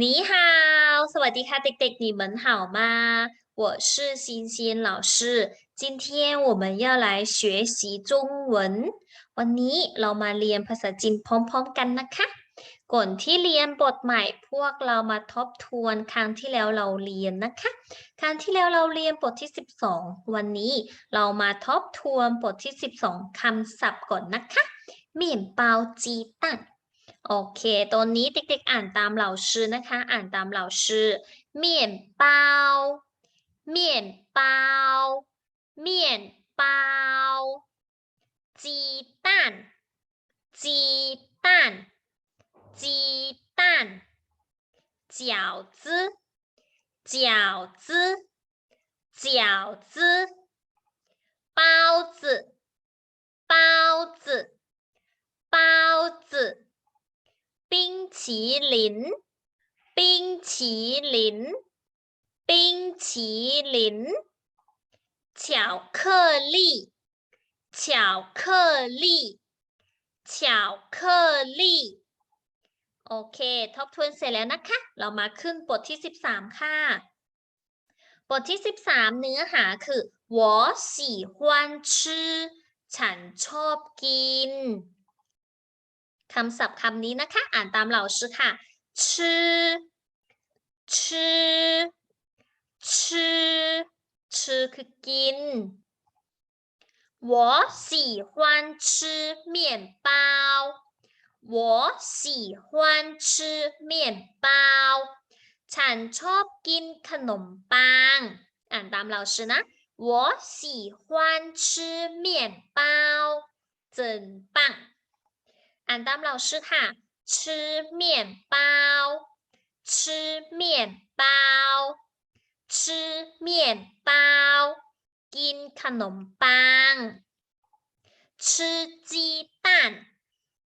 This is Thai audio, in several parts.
你好，สวัสดีค่ะเด็กๆ你们好吗？我是欣欣老师，今天我们要来学习中文。วันนี้เรามาเรียนภาษาจีนพร้อมๆกันนะคะ ก่อนที่เรียนบทใหม่ พวกเรามาทบทวนครั้งที่แล้วเราเรียนนะคะ ครั้งที่แล้วเราเรียนบทที่ 12 วันนี้เรามาทบทวนบทที่ 12คำศัพท์ก่อนนะคะเหมี่ยนเปาจีตัน โอเคตัวนี้เด็กๆอ่านตามเหล่าชื่อนะคะ อ่านตามเหล่าชื่อเหมี่ยนเปาเหมี่ยนเปาเหมี่ยนเปาจีตันจีตันจีตัน饺子饺子饺子包子 冰淇淋，冰淇淋，冰淇淋，巧克力，巧克力，巧克力 โอเค ทบทวนเสร็จแล้วนะคะ เรามาขึ้นบทที่ 13 ค่ะ บทที่ 13 เนื้อหาคือ我喜欢吃ฉันชอบกิน คำศัพท์คำนี้นะคะ อ่านตามเหล่าชื่อค่ะชื่อชื่อชื่อชื่อคือกิน我喜欢吃面包我喜欢吃面包ฉันชอบกินขนมปัง อ่านตามเราชื่อนะ我喜欢吃面包真棒 อ่านตามเราชื่อค่ะ吃面包吃面包吃面包กินขนมปัง吃鸡蛋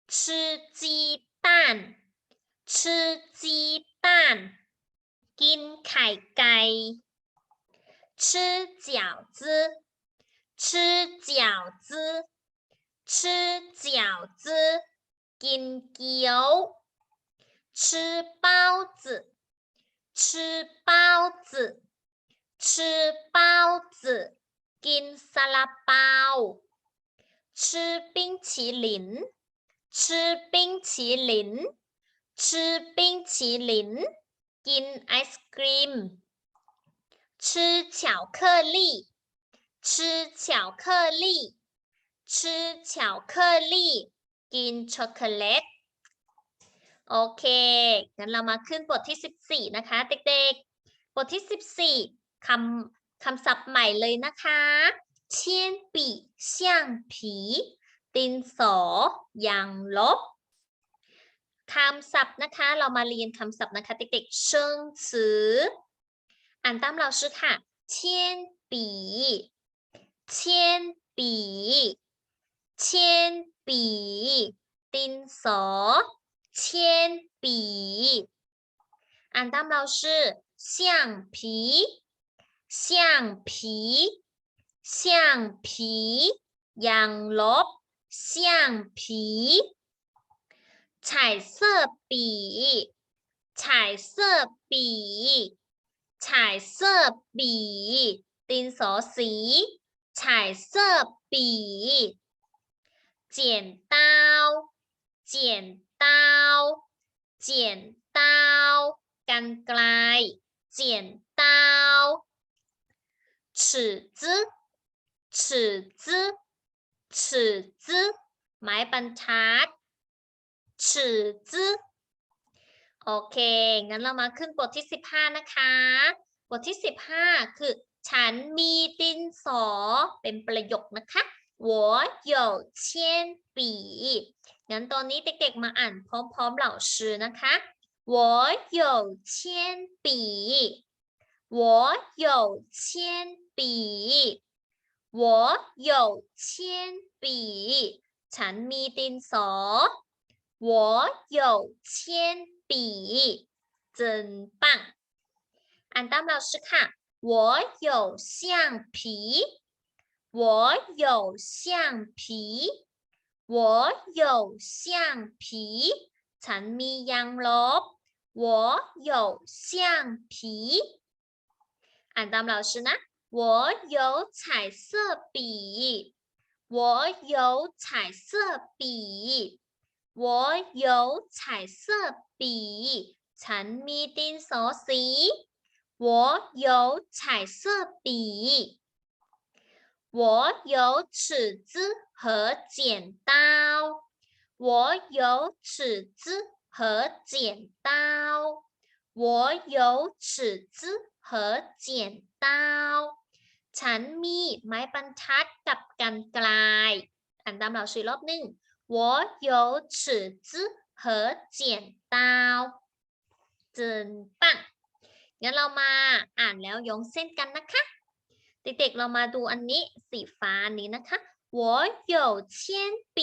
吃鸡蛋吃鸡蛋กินไข่ไก่吃饺子吃饺子吃饺子 กินเกี๊ยว吃包子吃包子吃包子กินซาลาเปา吃冰淇淋吃冰淇淋吃冰淇淋กินไอศกรีม吃巧克力吃巧克力吃巧克力 กินช็อกโกแลต โอเค งั้นเรามาขึ้นบทที่ 14 นะคะ เด็กๆ บทที่ 14 คำคำศัพท์ใหม่เลยนะคะเชียนปีเสี่ยงผีดินสอยางลบคำศัพท์นะคะ เรามาเรียนคำศัพท์นะคะ เด็กๆเชิงสืออ่านตามเราชื่อค่ะเชียนปีเชียนปี 铅笔，丁所铅笔，俺当老师。橡皮，橡皮，橡皮，杨罗橡皮，彩色笔，彩色笔，彩色笔，丁所写，彩色笔。剪刀，剪刀，剪刀，กันไกล剪刀，尺子，尺子，尺子，ไม้บรรทัด尺子 โอเค งั้นเรามาขึ้นบทที่ 15 นะคะ บทที่ 15 คือ ฉันมีดินสอ เป็นประโยคนะคะ 我有铅笔งั้นตอนนี้เด็กๆ มาอ่านพร้อมๆเหล่าชื่อนะคะ我有铅笔我有铅笔我有铅笔ฉันมีดินสอ我有铅笔真棒อ่านตามเราชื่อค่ะ我有橡皮 我有橡皮我有橡皮ฉันมียางลบ 我有橡皮อ่านตาม老师นะ我有彩色笔我有彩色笔我有彩色笔ฉันมีดินสอสี我有彩色笔 我有尺子和剪刀我有尺子和剪刀我有尺子和剪刀ฉันมีไม้บรรทัดกับกันไกลอ่านตามเราสีรอบหนึ่ง我有尺子和剪刀真棒งั้นเรามาอ่านแล้วยงเส้นกันนะคะ เด็กๆ เรามาดูอันนี้สีฟ้านี้นะคะ我有铅笔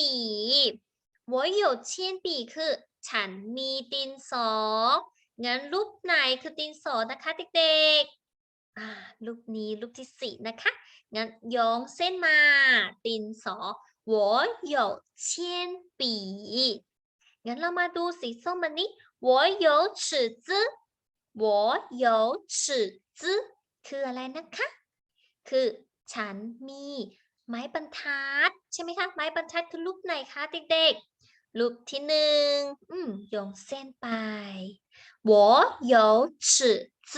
我有铅笔คือ ฉันมีดินสอ งั้นรูปไหนคือดินสอนะคะเด็กๆ อ่า รูปนี้รูปที่สี่นะคะ งั้นโยงเส้นมา ดินสอ我有铅笔งั้นเรามาดูสีส้มอันนี้我有尺子我有尺子คืออะไรนะคะ คือฉันมีไม้บรรทัด ใช่ไหมคะ ไม้บรรทัดคือรูปไหนคะเด็กๆ รูปที่หนึ่งอืมโยงเส้นไป我有尺子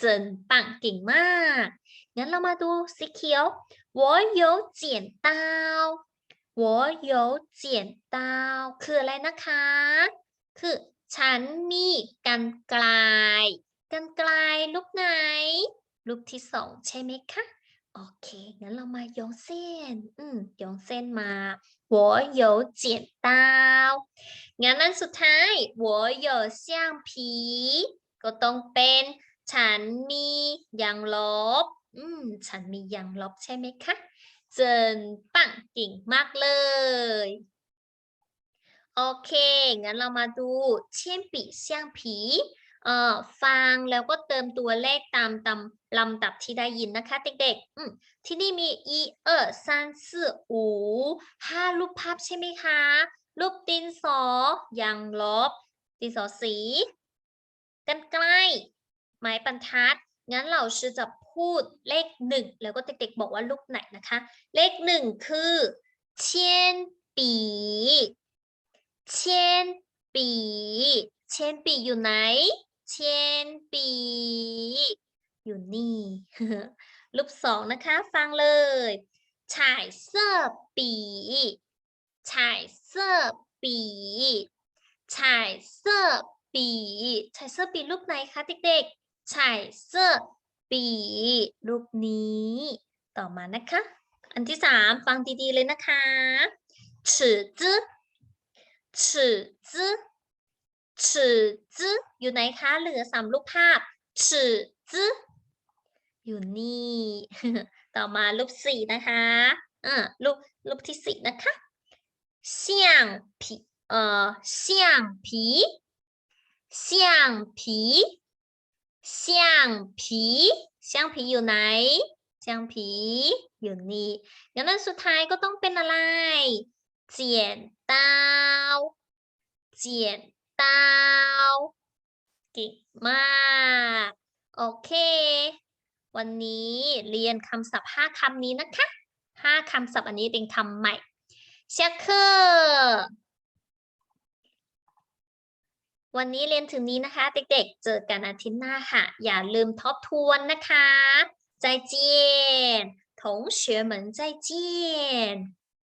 真棒เก่งมาก งั้นเรามาดูสีเขียว我有剪刀我有剪刀คืออะไรนะคะ คือฉันมีกันไกล กันไกลรูปไหน รูปที่สองใช่ไหมคะ โอเค งั้นเรามาโยงเส้น อืมโยงเส้นมา我有剪刀งั้นอันสุดท้าย我有橡皮ก็ต้องเป็น ฉันมียางลบ อืม ฉันมียางลบใช่ไหมคะเจินปังเก่งมากเลย โอเค งั้นเรามาดูเช่นปีเซียงผีเอ่อ ฟังแล้วก็เติมตัวเลขตามตำลำดับที่ได้ยินนะคะ เด็กๆที่นี่มีอีเออซานซื่ออูห้ารูปภาพใช่ไหมคะ รูปดินสอยางลบ ดินสอสี กันใกล้ไม้บรรทัด งั้นเราชื่อจะพูดเลขหนึ่งแล้วก็เด็กๆบอกว่าลูกไหนนะคะ เลขหนึ่งคือเชียนปีเชียนปีเชียนปีอยู่ไหน เชนปี อยู่นี่ รูปสองนะคะ ฟังเลยฉายเสื้อปีฉายเสื้อปีฉายเสื้อปีฉายเสื้อปีรูปไหนคะเด็กๆฉายเสื้อปีรูปนี้ ต่อมานะคะ อันที่สามฟังดีๆเลยนะคะฉือจื้อฉือจื้อ ชื่อจื้อยู่ไหนคะเหลือสามรูปภาพชื่อจื้อยู่นี่ ต่อมารูปสี่นะคะอ่ารูปรูปที่สี่นะคะเสียงผีเอ่อเสียงผีเสียงผีเสียงผีเสียงผีอยู่ไหนเสียงผีอยู่นี่ดังนั้นสุดท้ายก็ต้องเป็นอะไรเจียนเตาเจียน ก่งมาก โอเค วันนี้เรียนคำศัพท์ห้าคำนี้นะคะห้าคำศัพท์อันนี้เป็นคำใหม่เชคเคอร์วันนี้เรียนถึงนี้นะคะ เด็กๆ เจอกันอาทิตย์หน้าค่ะ อย่าลืมทบทวนนะคะ再见同学们再见